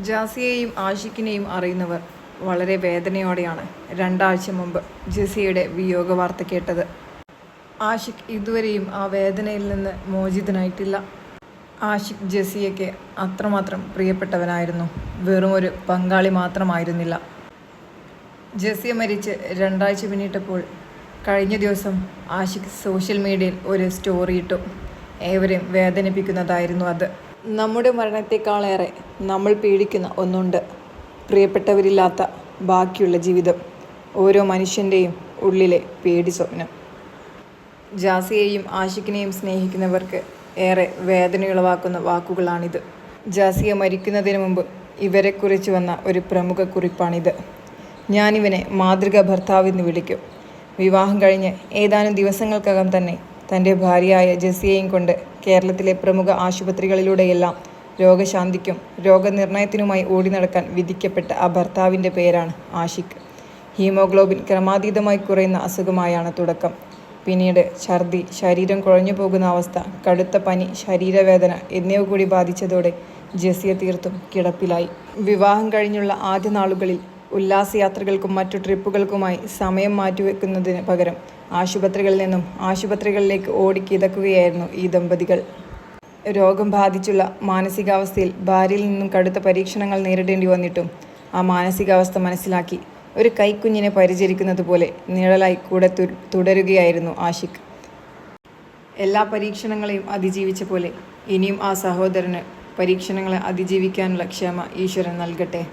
ജാസിയെയും ആഷിഖിനെയും അറിയുന്നവർ വളരെ വേദനയോടെയാണ് രണ്ടാഴ്ച മുമ്പ് ജസിയുടെ വിയോഗ വാർത്ത കേട്ടത്. ആഷിഖ് ഇതുവരെയും ആ വേദനയിൽ നിന്ന് മോചിതനായിട്ടില്ല. ആഷിഖ് ജസിയയ്ക്ക് അത്രമാത്രം പ്രിയപ്പെട്ടവനായിരുന്നു. വെറും ഒരു പങ്കാളി മാത്രമായിരുന്നില്ല. ജസിയ മരിച്ച് രണ്ടാഴ്ച പിന്നിട്ടപ്പോൾ കഴിഞ്ഞ ദിവസം ആഷിഖ് സോഷ്യൽ മീഡിയയിൽ ഒരു സ്റ്റോറി ഇട്ടു. ഏവരെയും വേദനിപ്പിക്കുന്നതായിരുന്നു അത്. നമ്മുടെ മരണത്തെക്കാളേറെ നമ്മൾ പേടിക്കുന്ന ഒന്നുണ്ട്. പ്രിയപ്പെട്ടവരില്ലാത്ത ബാക്കിയുള്ള ജീവിതം. ഓരോ മനുഷ്യന്റെയും ഉള്ളിലെ പേടി സ്വപ്നം. ജാസിയെയും ആഷിഖിനെയും സ്നേഹിക്കുന്നവർക്ക് ഏറെ വേദനയുളവാക്കുന്ന വാക്കുകളാണിത്. ജാസിയ മരിക്കുന്നതിന് മുമ്പ് ഇവരെക്കുറിച്ച് വന്ന ഒരു പ്രമുഖ കുറിപ്പാണിത്. ഞാനിവനെ മാതൃകാ ഭർത്താവ് എന്ന് വിളിക്കും. വിവാഹം കഴിഞ്ഞ് ഏതാനും ദിവസങ്ങൾക്കകം തന്നെ തന്റെ ഭാര്യയായ ജസിയെയും കൊണ്ട് കേരളത്തിലെ പ്രമുഖ ആശുപത്രികളിലൂടെയെല്ലാം രോഗശാന്തിക്കും രോഗനിർണയത്തിനുമായി ഓടി നടക്കാൻ വിധിക്കപ്പെട്ട ആ ഭർത്താവിന്റെ പേരാണ് ആഷിഖ്. ഹീമോഗ്ലോബിൻ ക്രമാതീതമായി കുറയുന്ന അസുഖമായാണ് തുടക്കം. പിന്നീട് ഛർദി ശരീരം കുഴഞ്ഞു പോകുന്ന അവസ്ഥ കടുത്ത പനി ശരീരവേദന എന്നിവ കൂടി ബാധിച്ചതോടെ ജസിയ തീർത്തും കിടപ്പിലായി. വിവാഹം കഴിഞ്ഞുള്ള ആദ്യ നാളുകളിൽ ഉല്ലാസയാത്രകൾക്കും മറ്റു ട്രിപ്പുകൾക്കുമായി സമയം മാറ്റിവെക്കുന്നതിന് പകരം ആശുപത്രികളിൽ നിന്നും ആശുപത്രികളിലേക്ക് ഓടിക്കിതക്കുകയായിരുന്നു ഈ ദമ്പതികൾ. രോഗം ബാധിച്ചുള്ള മാനസികാവസ്ഥയിൽ ഭാര്യയിൽ നിന്നും കടുത്ത പരീക്ഷണങ്ങൾ നേരിടേണ്ടി വന്നിട്ടും ആ മാനസികാവസ്ഥ മനസ്സിലാക്കി ഒരു കൈക്കുഞ്ഞിനെ പരിചരിക്കുന്നത് പോലെ നിഴലായി കൂടെ തുടരുകയായിരുന്നു ആഷിഖ്. എല്ലാ പരീക്ഷണങ്ങളെയും അതിജീവിച്ച പോലെ ഇനിയും ആ സഹോദരന് പരീക്ഷണങ്ങളെ അതിജീവിക്കാനുള്ള ക്ഷമ ഈശ്വരൻ നൽകട്ടെ.